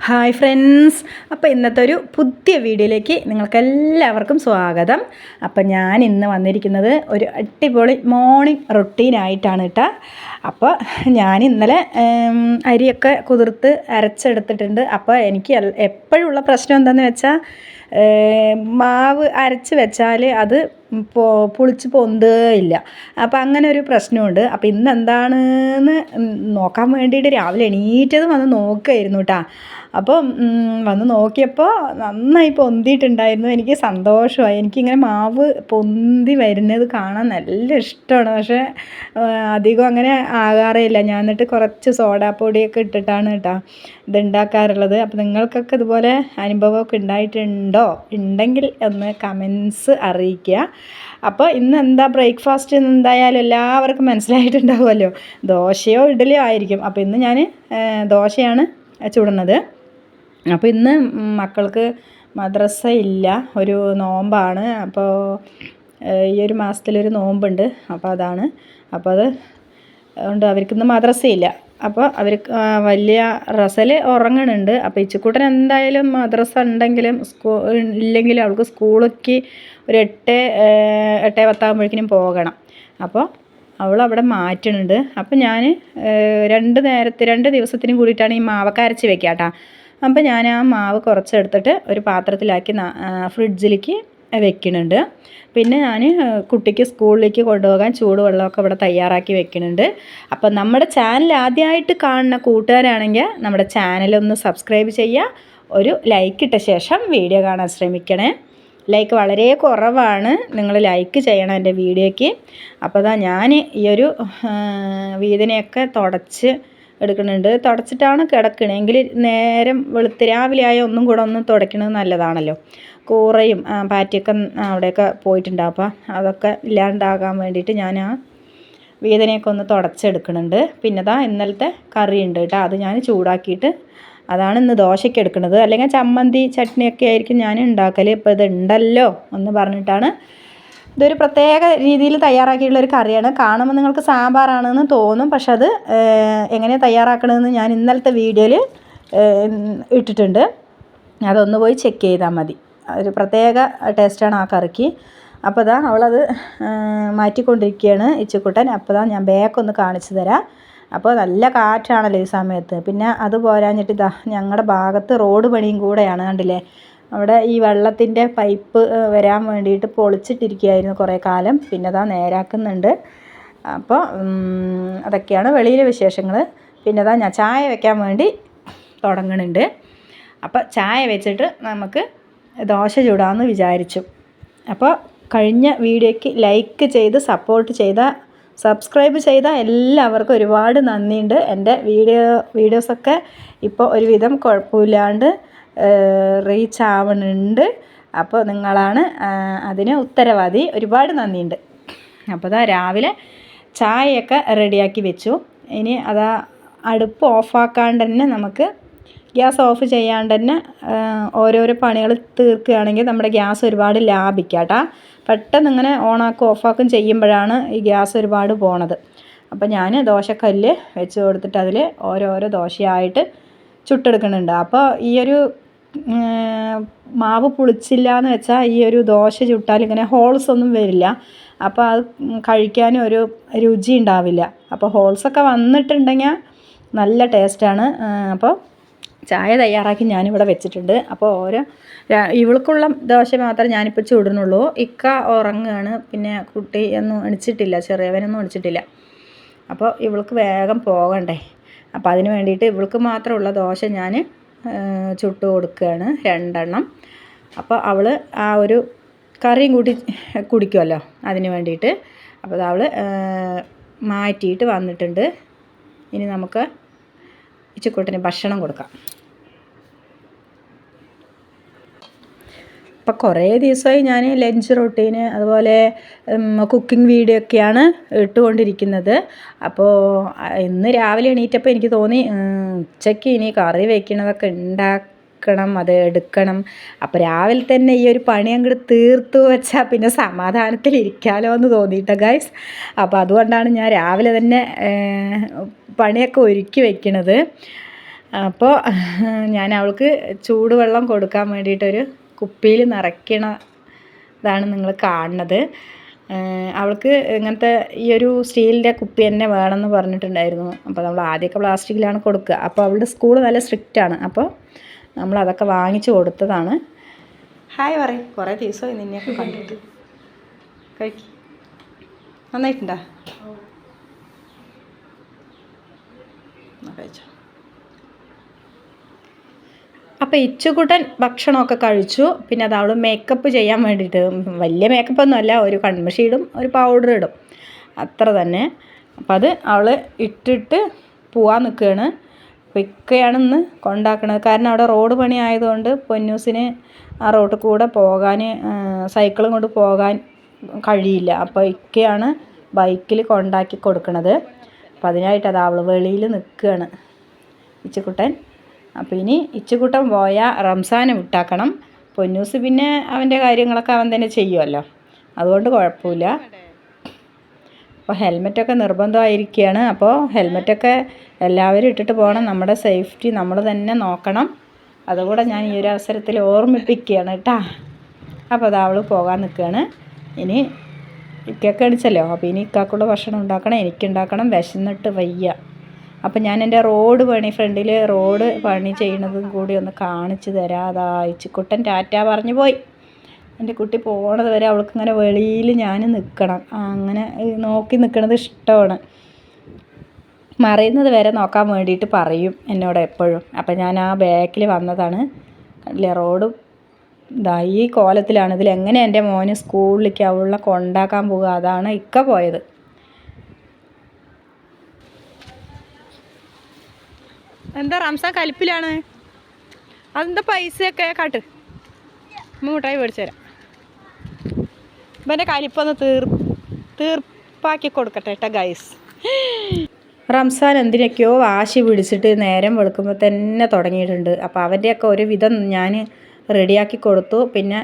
Hi friends അപ്പോൾ ഇന്നത്തെ ഒരു പുതിയ വീഡിയോയിലേക്ക് നിങ്ങൾക്ക് എല്ലാവർക്കും സ്വാഗതം. അപ്പോൾ ഞാൻ ഇന്ന് വന്നിരിക്കുന്നത് ഒരു അടിപൊളി മോർണിംഗ് റൊട്ടീനായിട്ടാണ് കേട്ടോ അപ്പോൾ ഞാൻ ഇന്നലെ അരിയൊക്കെ കുതിർത്ത് അരച്ചെടുത്തിട്ടുണ്ട്. അപ്പോൾ എനിക്ക് എപ്പോഴും എപ്പോഴുള്ള പ്രശ്നം എന്താണെന്ന് വെച്ചാൽ മാവ് അരച്ച് വെച്ചാൽ അത് പുളിച്ച് പൊന്തുകയില്ല. അപ്പം അങ്ങനെ ഒരു പ്രശ്നമുണ്ട്. അപ്പം ഇന്ന് എന്താണെന്ന് നോക്കാൻ വേണ്ടിയിട്ട് രാവിലെ എണീറ്റത് വന്ന് നോക്കുമായിരുന്നു കേട്ടോ അപ്പം വന്ന് നോക്കിയപ്പോൾ നന്നായി പൊന്തിയിട്ടുണ്ടായിരുന്നു. എനിക്ക് സന്തോഷമായി. എനിക്കിങ്ങനെ മാവ് പൊന്തി വരുന്നത് കാണാൻ നല്ല ഇഷ്ടമാണ്. പക്ഷേ അധികം അങ്ങനെ ആകാറേയില്ല. ഞാൻ എന്നിട്ട് കുറച്ച് സോഡാപ്പൊടിയൊക്കെ ഇട്ടിട്ടാണ് കേട്ടോ ഇത് ഉണ്ടാക്കാറുള്ളത് അപ്പോൾ നിങ്ങൾക്കൊക്കെ ഇതുപോലെ അനുഭവമൊക്കെ ഉണ്ടായിട്ടുണ്ടോ? ഉണ്ടെങ്കിൽ ഒന്ന് കമൻസ് അറിയിക്കുക. അപ്പോൾ ഇന്ന് എന്താ ബ്രേക്ക്ഫാസ്റ്റ് എന്തായാലും എല്ലാവർക്കും മനസ്സിലായിട്ടുണ്ടാവുമല്ലോ. ദോശയോ ഇഡലിയോ ആയിരിക്കും. അപ്പോൾ ഇന്ന് ഞാൻ ദോശയാണ് ചുടുന്നത്. അപ്പോൾ ഇന്ന് മക്കൾക്ക് മദ്രസ ഇല്ല. ഒരു നോമ്പാണ്. അപ്പോൾ ഈ ഒരു മാസത്തിലൊരു നോമ്പുണ്ട്. അപ്പോൾ അതാണ്. അപ്പോൾ അത് അതുകൊണ്ട് അവർക്കിന്ന് മദ്രസയില്ല. അപ്പോൾ അവർ വലിയ റസൽ ഉറങ്ങണുണ്ട്. അപ്പോൾ ഇച്ചിക്കൂട്ടൻ എന്തായാലും മദ്രസ ഉണ്ടെങ്കിലും സ്കൂ ഇല്ലെങ്കിലും അവൾക്ക് സ്കൂളിലേക്ക് ഒരു എട്ട് എട്ടേ പത്താകുമ്പോഴേക്കിനും പോകണം. അപ്പോൾ അവൾ അവിടെ മാറ്റണുണ്ട്. അപ്പോൾ ഞാൻ രണ്ട് നേരത്തെ രണ്ട് ദിവസത്തിനും കൂടിയിട്ടാണ് ഈ മാവൊക്കെ അരച്ച് വെക്കുക കേട്ടോ അപ്പോൾ ഞാൻ ആ മാവ് കുറച്ചെടുത്തിട്ട് ഒരു പാത്രത്തിലാക്കി ഫ്രിഡ്ജിലേക്ക് വെക്കുന്നുണ്ട് പിന്നെ ഞാൻ കുട്ടിക്ക് സ്കൂളിലേക്ക് കൊണ്ടുപോകാൻ ചൂടുവെള്ളമൊക്കെ ഇവിടെ തയ്യാറാക്കി വെക്കുന്നുണ്ട് അപ്പം നമ്മുടെ ചാനൽ ആദ്യമായിട്ട് കാണുന്ന കൂട്ടുകാരാണെങ്കിൽ നമ്മുടെ ചാനലൊന്ന് സബ്സ്ക്രൈബ് ചെയ്യുക. ഒരു ലൈക്ക് ഇട്ട ശേഷം വീഡിയോ കാണാൻ ശ്രമിക്കണേ. ലൈക്ക് വളരെ കുറവാണ്. നിങ്ങൾ ലൈക്ക് ചെയ്യണം എന്റെ വീഡിയോയ്ക്ക് അപ്പോൾ ഞാൻ ഈ ഒരു വീടിനെയൊക്കെ തുടച്ച് എടുക്കുന്നുണ്ട്. തുടച്ചിട്ടാണ് കിടക്കണമെങ്കിൽ നേരം വെളുത്ത് രാവിലെ ആയ ഒന്നും കൂടെ ഒന്ന് തുടയ്ക്കണത് നല്ലതാണല്ലോ. കൂറയും പാറ്റിയൊക്കെ അവിടെയൊക്കെ പോയിട്ടുണ്ടാവും അപ്പോൾ അതൊക്കെ ഇല്ലാണ്ടാകാൻ വേണ്ടിയിട്ട് ഞാൻ ആ വേദനയൊക്കെ ഒന്ന് തുടച്ചെടുക്കുന്നുണ്ട്. പിന്നെ ദാ ഇന്നലത്തെ കറി ഉണ്ട് കേട്ടോ. അത് ഞാൻ ചൂടാക്കിയിട്ട് അതാണ് ഇന്ന് ദോശയ്ക്ക് എടുക്കുന്നത്. അല്ലെങ്കിൽ ചമ്മന്തി ചട്നിയൊക്കെ ആയിരിക്കും ഞാൻ ഉണ്ടാക്കൽ ഇപ്പോൾ ഇത് ഉണ്ടല്ലോ എന്ന് പറഞ്ഞിട്ടാണ് ഇതൊരു പ്രത്യേക രീതിയിൽ തയ്യാറാക്കിയിട്ടുള്ള ഒരു കറിയാണ്. കാണുമ്പോൾ നിങ്ങൾക്ക് സാമ്പാറാണെന്ന് തോന്നും പക്ഷെ അത് എങ്ങനെ തയ്യാറാക്കണമെന്ന് ഞാൻ ഇന്നലത്തെ വീഡിയോയിൽ ഇട്ടിട്ടുണ്ട്. അതൊന്ന് പോയി ചെക്ക് ചെയ്താൽ മതി. ഒരു പ്രത്യേക ടേസ്റ്റാണ് ആ കറിക്ക്. അപ്പോൾ ഇതാ അവളത് മാറ്റിക്കൊണ്ടിരിക്കുകയാണ് ഇച്ചിക്കുട്ടൻ അപ്പോൾ ഇതാ ഞാൻ ബാക്കൊന്ന് കാണിച്ചു തരാം. അപ്പോൾ നല്ല കാറ്റാണല്ലോ ഈ സമയത്ത്. പിന്നെ അത് പോരാഞ്ഞിട്ട് ഇതാ ഞങ്ങളുടെ ഭാഗത്ത് റോഡ് പണിയും കൂടെയാണ് കണ്ടില്ലേ? അവിടെ ഈ വെള്ളത്തിന്റെ പൈപ്പ് വരാൻ വേണ്ടിയിട്ട് പൊളിച്ചിട്ടിരിക്കുകയായിരുന്നു കുറേ കാലം. പിന്നെ അതാ നേരാക്കുന്നുണ്ട്. അപ്പോൾ അതൊക്കെയാണ് വെളിയിലെ വിശേഷങ്ങൾ പിന്നെ അതാ ഞാൻ ചായ വെക്കാൻ വേണ്ടി തുടങ്ങുന്നുണ്ട് അപ്പോൾ ചായ വെച്ചിട്ട് നമുക്ക് ദോശ ചൂടാമെന്ന് വിചാരിച്ചു. അപ്പോൾ കഴിഞ്ഞ വീഡിയോയ്ക്ക് ലൈക്ക് ചെയ്ത് സപ്പോർട്ട് ചെയ്ത സബ്സ്ക്രൈബ് ചെയ്ത എല്ലാവർക്കും ഒരുപാട് നന്ദിയുണ്ട്. എന്റെ വീഡിയോ വീഡിയോസൊക്കെ ഇപ്പോൾ ഒരുവിധം കുഴപ്പമില്ലാണ്ട് റീച്ച് ആവണുണ്ട് അപ്പോൾ നിങ്ങളാണ് അതിന് ഉത്തരവാദി. ഒരുപാട് നന്ദിയുണ്ട്. അപ്പോൾ ഇതാ രാവിലെ ചായയൊക്കെ റെഡിയാക്കി വെച്ചു. ഇനി അതാ അടുപ്പ് ഓഫാക്കാണ്ട് തന്നെ നമുക്ക് ഗ്യാസ് ഓഫ് ചെയ്യാണ്ട് തന്നെ ഓരോരോ പണികൾ തീർക്കുകയാണെങ്കിൽ നമ്മുടെ ഗ്യാസ് ഒരുപാട് ലാഭിക്കാം കേട്ടോ പെട്ടെന്ന് ഇങ്ങനെ ഓണാക്കും ഓഫാക്കും ചെയ്യുമ്പോഴാണ് ഈ ഗ്യാസ് ഒരുപാട് പോണത്. അപ്പോൾ ഞാൻ ദോശക്കല്ല് വെച്ച് കൊടുത്തിട്ട് അതിൽ ഓരോരോ ദോശയായിട്ട് ചുട്ടെടുക്കുന്നുണ്ട്. അപ്പോൾ ഈ ഒരു മാവ് പുളിച്ചില്ല എന്ന് വെച്ചാൽ ഈ ഒരു ദോശ ചുട്ടാൽ ഇങ്ങനെ ഹോൾസ് ഒന്നും വരില്ല. അപ്പോൾ അത് കഴിക്കാനും ഒരു രുചി ഉണ്ടാവില്ല. അപ്പോൾ ഹോൾസൊക്കെ വന്നിട്ടുണ്ടെങ്കിൽ നല്ല ടേസ്റ്റാണ് അപ്പോൾ ചായ തയ്യാറാക്കി ഞാനിവിടെ വെച്ചിട്ടുണ്ട്. അപ്പോൾ ഓരോ ഇവൾക്കുള്ള ദോശ മാത്രമേ ഞാനിപ്പോൾ ചൂടുന്നുള്ളൂ. ഇക്ക ഉറങ്ങുകയാണ് പിന്നെ കുട്ടി ഒന്നും അണിച്ചിട്ടില്ല ചെറിയവനൊന്നും അണിച്ചിട്ടില്ല അപ്പോൾ ഇവൾക്ക് വേഗം പോകണ്ടേ. അപ്പോൾ അതിന് വേണ്ടിയിട്ട് ഇവൾക്ക് മാത്രമുള്ള ദോശ ഞാൻ ചുട്ട് കൊടുക്കുകയാണ് രണ്ടെണ്ണം. അപ്പോൾ അവൾ ആ ഒരു കറിയും കൂട്ടി കുടിക്കുമല്ലോ അതിന് വേണ്ടിയിട്ട്. അപ്പോൾ അവൾ മാറ്റിയിട്ട് വന്നിട്ടുണ്ട്. ഇനി നമുക്ക് ഇച്ചിക്കൂട്ടിന് ഭക്ഷണം കൊടുക്കാം. ഇപ്പം കുറേ ദിവസമായി ഞാൻ ലഞ്ച് റൊട്ടീന് അതുപോലെ കുക്കിംഗ് വീഡിയോ ഒക്കെയാണ് ഇട്ടുകൊണ്ടിരിക്കുന്നത്. അപ്പോൾ ഇന്ന് രാവിലെ എണീറ്റപ്പോൾ എനിക്ക് തോന്നി ഉച്ചയ്ക്ക് ഇനി കറി വയ്ക്കണതൊക്കെ ഉണ്ടാക്കണം അത് എടുക്കണം. അപ്പോൾ രാവിലെ തന്നെ ഈ ഒരു പണി അങ്ങോട്ട് തീർത്തു വെച്ചാൽ പിന്നെ സമാധാനത്തിൽ ഇരിക്കാമല്ലോ എന്ന് തോന്നിയിട്ട് ഗൈസ് അപ്പോൾ അതുകൊണ്ടാണ് ഞാൻ രാവിലെ തന്നെ പണിയൊക്കെ ഒരുക്കി വെക്കണത്. അപ്പോൾ ഞാൻ അവൾക്ക് ചൂടുവെള്ളം കൊടുക്കാൻ വേണ്ടിയിട്ടൊരു കുപ്പിയിൽ നിറയ്ക്കണ ഇതാണ് നിങ്ങൾ കാണുന്നത്. അവൾക്ക് ഇങ്ങനത്തെ ഈ ഒരു സ്റ്റീലിന്റെ കുപ്പി തന്നെ വേണമെന്ന് പറഞ്ഞിട്ടുണ്ടായിരുന്നു. അപ്പോൾ നമ്മൾ ആദ്യമൊക്കെ പ്ലാസ്റ്റിക്കിലാണ് കൊടുക്കുക. അപ്പോൾ അവളുടെ സ്കൂൾ നല്ല സ്ട്രിക്റ്റ് ആണ്. അപ്പോൾ നമ്മൾ അതൊക്കെ വാങ്ങിച്ചു കൊടുത്തതാണ്. ഹായ് പറയും. കുറേ ദിവസമായി നിന്നെയൊക്കെ കണ്ടിട്ട്. കഴിക്കും. നന്നായിട്ടുണ്ടോ? കഴിച്ചോ. അപ്പോൾ ഇച്ചുകുട്ടൻ ഭക്ഷണമൊക്കെ കഴിച്ചു. പിന്നെ അത് അവൾ മേക്കപ്പ് ചെയ്യാൻ വേണ്ടിയിട്ട് വലിയ മേക്കപ്പ് ഒന്നും അല്ല ഒരു കൺമഷി ഇടും ഒരു പൗഡർ ഇടും. അത്ര തന്നെ. അപ്പോൾ അത് അവൾ ഇട്ടിട്ട് പോവാൻ നിൽക്കുകയാണ് അപ്പോൾ ഇക്കയാണ് ഇന്ന് കൊണ്ടാക്കണത്. കാരണം അവിടെ റോഡ് പണി ആയതുകൊണ്ട് പൊന്നൂസിന് ആ റോഡിൽ കൂടെ പോകാൻ സൈക്കിളും കൊണ്ട് പോകാൻ കഴിയില്ല. അപ്പോൾ ഇക്കയാണ് ബൈക്കിൽ കൊണ്ടാക്കി കൊടുക്കണത്. അപ്പോൾ അതിനായിട്ട് അത് അവൾ വെളിയിൽ നിൽക്കുകയാണ് ഇച്ചുകുട്ടൻ അപ്പോൾ ഇനി ഇച്ചുകൂട്ടം പോയാൽ റംസാനെ വിട്ടാക്കണം. പൊന്നൂസ് പിന്നെ അവന്റെ കാര്യങ്ങളൊക്കെ അവൻ തന്നെ ചെയ്യുമല്ലോ അതുകൊണ്ട് കുഴപ്പമില്ല. അപ്പോൾ ഹെൽമെറ്റൊക്കെ നിർബന്ധമായിരിക്കുകയാണ്. അപ്പോൾ ഹെൽമെറ്റൊക്കെ എല്ലാവരും ഇട്ടിട്ട് പോകണം. നമ്മുടെ സേഫ്റ്റി നമ്മൾ തന്നെ നോക്കണം. അതുകൂടെ ഞാൻ ഈ ഒരു അവസരത്തിൽ ഓർമ്മിപ്പിക്കുകയാണ് കേട്ടാ. അപ്പോൾ അത് അവൾ പോകാൻ നിൽക്കുകയാണ്. ഇനി ഇക്കൊക്കെ അടിച്ചല്ലോ. അപ്പോൾ ഇനി ഇക്കാക്കുള്ള ഭക്ഷണം ഉണ്ടാക്കണം എനിക്കുണ്ടാക്കണം വിശന്നിട്ട് വയ്യ. അപ്പം ഞാൻ എന്റെ റോഡ് പണി ഫ്രണ്ടിൽ റോഡ് പണി ചെയ്യുന്നതും കൂടി ഒന്ന് കാണിച്ചു തരാം. അതാ ഇച്ചിക്കുട്ടൻ ടാറ്റ പറഞ്ഞു പോയി. എന്റെ കുട്ടി പോണത് വരെ അവൾക്ക് ഇങ്ങനെ വെളിയിൽ ഞാൻ നിൽക്കണം അങ്ങനെ നോക്കി നിൽക്കണത് ഇഷ്ടമാണ്. മറയുന്നത് വരെ നോക്കാൻ വേണ്ടിയിട്ട് പറയും എന്നോട് എപ്പോഴും. അപ്പം ഞാൻ ആ ബാക്കിൽ വന്നതാണ്. കണ്ടില്ലേ റോഡ് ഇതായി ഈ കോലത്തിലാണ്. ഇതിലെങ്ങനെ എന്റെ മോന് സ്കൂളിലേക്ക് അവളെ കൊണ്ടാക്കാൻ പോകുക അതാണ് ഇക്ക പോയത്. എന്താ റംസ കലിപ്പിലാണ്? അതെന്താ പൈസയൊക്കെ കാട്ട്. മൂട്ടായി മേടിച്ചു തരാം. ഇവന്റെ കലിപ്പൊന്ന് തീർ തീർപ്പാക്കി കൊടുക്കട്ടെ കേട്ടോ ഗൈസ് റംസാൻ എന്തിനൊക്കെയോ വാശി പിടിച്ചിട്ട് നേരം വെളുക്കുമ്പോൾ തന്നെ തുടങ്ങിയിട്ടുണ്ട്. അപ്പോൾ അവന്റെയൊക്കെ ഒരു വിധം ഞാൻ റെഡിയാക്കി കൊടുത്തു. പിന്നെ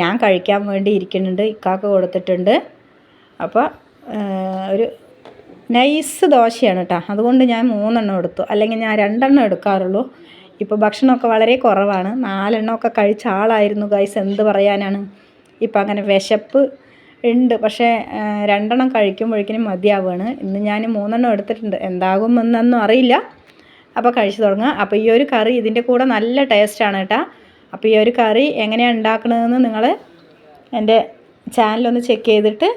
ഞാൻ കഴിക്കാൻ വേണ്ടി ഇരിക്കുന്നുണ്ട് ഇക്കാക്ക് കൊടുത്തിട്ടുണ്ട്. അപ്പോൾ ഒരു നൈസ് ദോശയാണ് കേട്ടോ അതുകൊണ്ട് ഞാൻ മൂന്നെണ്ണം എടുത്തു. അല്ലെങ്കിൽ ഞാൻ രണ്ടെണ്ണം എടുക്കാറുള്ളൂ. ഇപ്പോൾ ഭക്ഷണമൊക്കെ വളരെ കുറവാണ്. നാലെണ്ണമൊക്കെ കഴിച്ച ആളായിരുന്നു ഗൈസ് എന്ത് പറയാനാണ്? ഇപ്പം അങ്ങനെ വിശപ്പ് ഉണ്ട്. പക്ഷേ രണ്ടെണ്ണം കഴിക്കുമ്പോഴേക്കിനും മതിയാവുകയാണ്. ഇന്ന് ഞാൻ മൂന്നെണ്ണം എടുത്തിട്ടുണ്ട്. എന്താകുമെന്നൊന്നും അറിയില്ല. അപ്പോൾ കഴിച്ചു തുടങ്ങുക അപ്പോൾ ഈ ഒരു കറി ഇതിന്റെ കൂടെ നല്ല ടേസ്റ്റാണ് കേട്ടോ അപ്പോൾ ഈ ഒരു കറി എങ്ങനെയാണ് ഉണ്ടാക്കണതെന്ന് നിങ്ങൾ എന്റെ ചാനലൊന്ന് ചെക്ക് ചെയ്തിട്ട്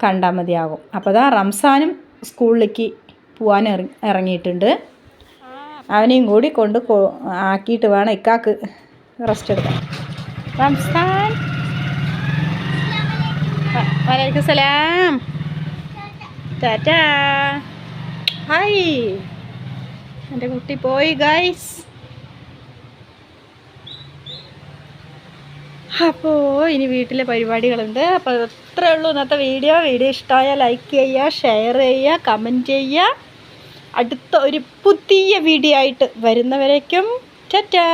കണ്ടാൽ മതിയാകും. അപ്പോൾ അതാ റംസാനും സ്കൂളിലേക്ക് പോകാൻ ഇറങ്ങി ഇറങ്ങിയിട്ടുണ്ട്. അവനെയും കൂടി കൊണ്ട് ആക്കിയിട്ട് വേണം ഇക്കാക്ക് റെസ്റ്റ് എടുക്കാൻ. റംസാൻ വലൈക്കും സലാം. ടാറ്റാ. ഹായ്. എന്റെ കുട്ടി പോയി ഗൈസ്. അപ്പോൾ ഇനി വീട്ടിലെ പരിപാടികളുണ്ട്. അപ്പോൾ അത്രേ ഉള്ളൂ ഇന്നത്തെ വീഡിയോ. വീഡിയോ ഇഷ്ടമായ ലൈക്ക് ചെയ്യുക ഷെയർ ചെയ്യുക കമന്റ് ചെയ്യുക. അടുത്ത ഒരു പുതിയ വീഡിയോ ആയിട്ട് വരുന്നവരേക്കും ടാറ്റാ!